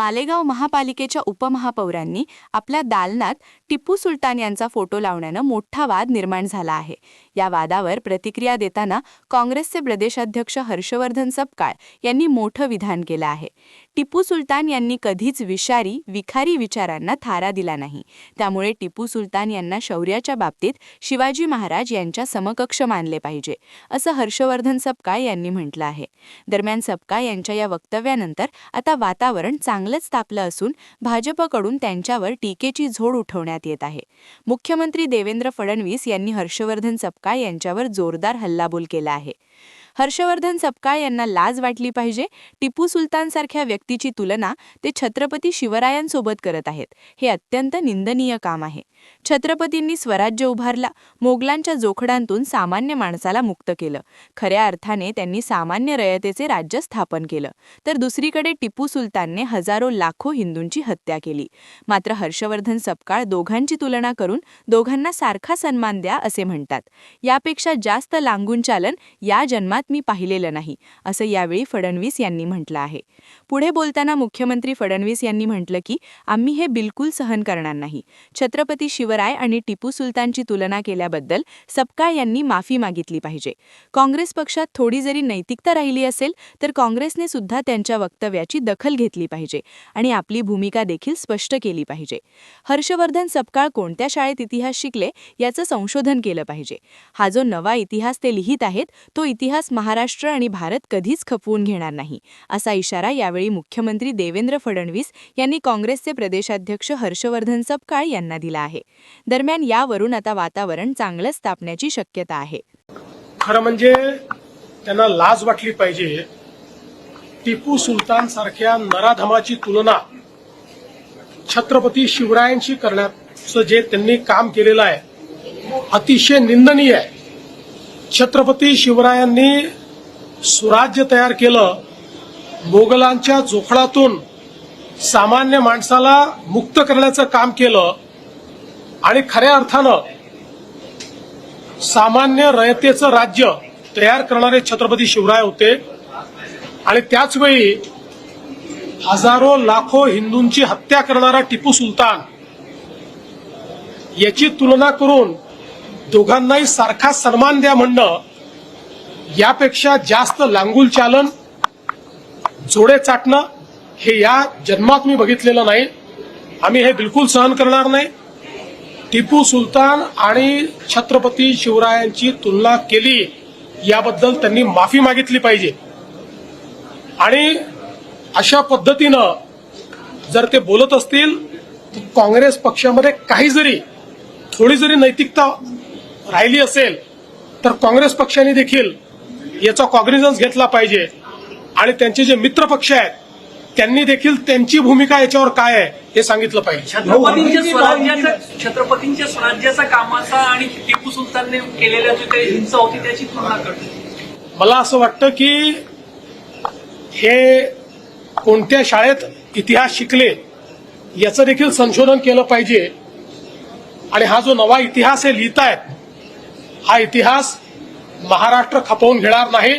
मालेगाव महापालिकेच्या उपमहापौरांनी आपल्या दालनात टिपू सुलतान यांचा फोटो लावण्यानं मोठा वाद निर्माण झाला आहे. या वादावर प्रतिक्रिया देताना काँग्रेसचे प्रदेशाध्यक्ष हर्षवर्धन सपकाळ यांनी मोठं विधान केलं आहे. टिपू सुलतान यांनी कधीच विषारी विखारी विचारांना थारा दिला नाही. त्यामुळे टिपू सुलतान यांना शौर्याच्या बाबतीत शिवाजी महाराज यांच्या समकक्ष मानले पाहिजे असं हर्षवर्धन सपकाळ यांनी म्हटलं आहे. दरम्यान सपकाळ यांच्या या वक्तव्यानंतर आता वातावरण चांगलंच तापलं असून भाजपकडून त्यांच्यावर टीकेची झोड उठवण्यात येत आहे. मुख्यमंत्री देवेंद्र फडणवीस यांनी हर्षवर्धन सपकाळ यांच्यावर जोरदार हल्लाबोल केला आहे. हर्षवर्धन सपकाळ यांना लाज वाटली पाहिजे टिपू सुलतानसारख्या व्यक्तीची तुलना ते छत्रपती शिवरायांसोबत करत आहेत. हे अत्यंत निंदनीय काम आहे. छत्रपतींनी स्वराज्य उभारला मोगलांच्या जोखडांतून सामान्य माणसाला मुक्त केलं. खऱ्या अर्थाने त्यांनी सामान्य रयतेचे राज्य स्थापन केलं. तर दुसरीकडे टिपू सुलतानने हजारो लाखो हिंदूंची हत्या केली. मात्र हर्षवर्धन सपकाळ दोघांची तुलना करून दोघांना सारखा सन्मान द्या असे म्हणतात. यापेक्षा जास्त लांगून चालन या जन्मात मी पाहिलेलं नाही असं यावेळी फडणवीस यांनी म्हटलं आहे. पुढे बोलताना मुख्यमंत्री फडणवीस यांनी म्हटलं की आम्ही हे बिलकुल सहन करणार नाही. छत्रपती शिवराय आणि टिपू सुलतानची तुलना केल्याबद्दल सपकाळ यांनी माफी मागितली पाहिजे. काँग्रेस पक्षात थोडी जरी नैतिकता राहिली असेल तर काँग्रेसने सुद्धा त्यांच्या वक्तव्याची दखल घेतली पाहिजे आणि आपली भूमिका देखील स्पष्ट केली पाहिजे. हर्षवर्धन सपकाळ कोणत्या शाळेत इतिहास शिकले याचं संशोधन केलं पाहिजे. हा जो नवा इतिहास ते लिहित आहेत तो इतिहास महाराष्ट्र आणि भारत कधीच खपवून घेणार नाही असा इशारा यावेळी मुख्यमंत्री देवेंद्र फडणवीस यांनी काँग्रेसचे प्रदेशाध्यक्ष हर्षवर्धन सपकाळ यांना दिला आहे. दरम्यान यावरून आता वातावरण चांगलंच तापण्याची शक्यता आहे. खरं म्हणजे त्यांना लाज वाटली पाहिजे. टिपू सुलतान सारख्या नराधमाची तुलना छत्रपती शिवरायांशी करण्याचं जे त्यांनी काम केलेलं आहे अतिशय निंदनीय आहे. छत्रपती शिवरायांनी स्वराज्य तयार केलं मोगलांच्या जोखडातून सामान्य माणसाला मुक्त करण्याचं काम केलं आणि खऱ्या अर्थानं सामान्य रयतेचं राज्य तयार करणारे छत्रपती शिवराय होते. आणि त्याचवेळी हजारो लाखो हिंदूंची हत्या करणारा टिपू सुलतान याची तुलना करून दोघांनाही सारखा सन्मान द्या म्हणणं यापेक्षा जास्त लांगुल चालन जोडे चाटणं हे या जन्मात मी बघितलेलं नाही. आम्ही हे बिलकुल सहन करणार नाही. टिपू सुलतान आणि छत्रपती शिवरायांची तुलना केली याबद्दल त्यांनी माफी मागितली पाहिजे. आणि अशा पद्धतीनं जर ते बोलत असतील तर काँग्रेस पक्षामध्ये काही जरी थोडी जरी नैतिकता राहिली असेल तर काँग्रेस पक्षाने देखील याचा कॉग्निझन्स घेतला पाहिजे. आणि त्यांचे जे मित्रपक्ष आहेत त्यांनी देखील त्यांची भूमिका याच्यावर काय आहे हे सांगितलं पाहिजे. छत्रपतींच्या स्वराज्याचा छत्रपतींच्या स्वराज्याचा कामाचा आणि टिपू सुलतानने केलेल्या जो काही हिंसा होती त्याची तुलना करतो. मला असं वाटतं की हे कोणत्या शाळेत इतिहास शिकले याचं देखील संशोधन केलं पाहिजे. आणि हा जो नवा इतिहास हे लिहितायत हा इतिहास महाराष्ट्र खपवून घेणार नाही.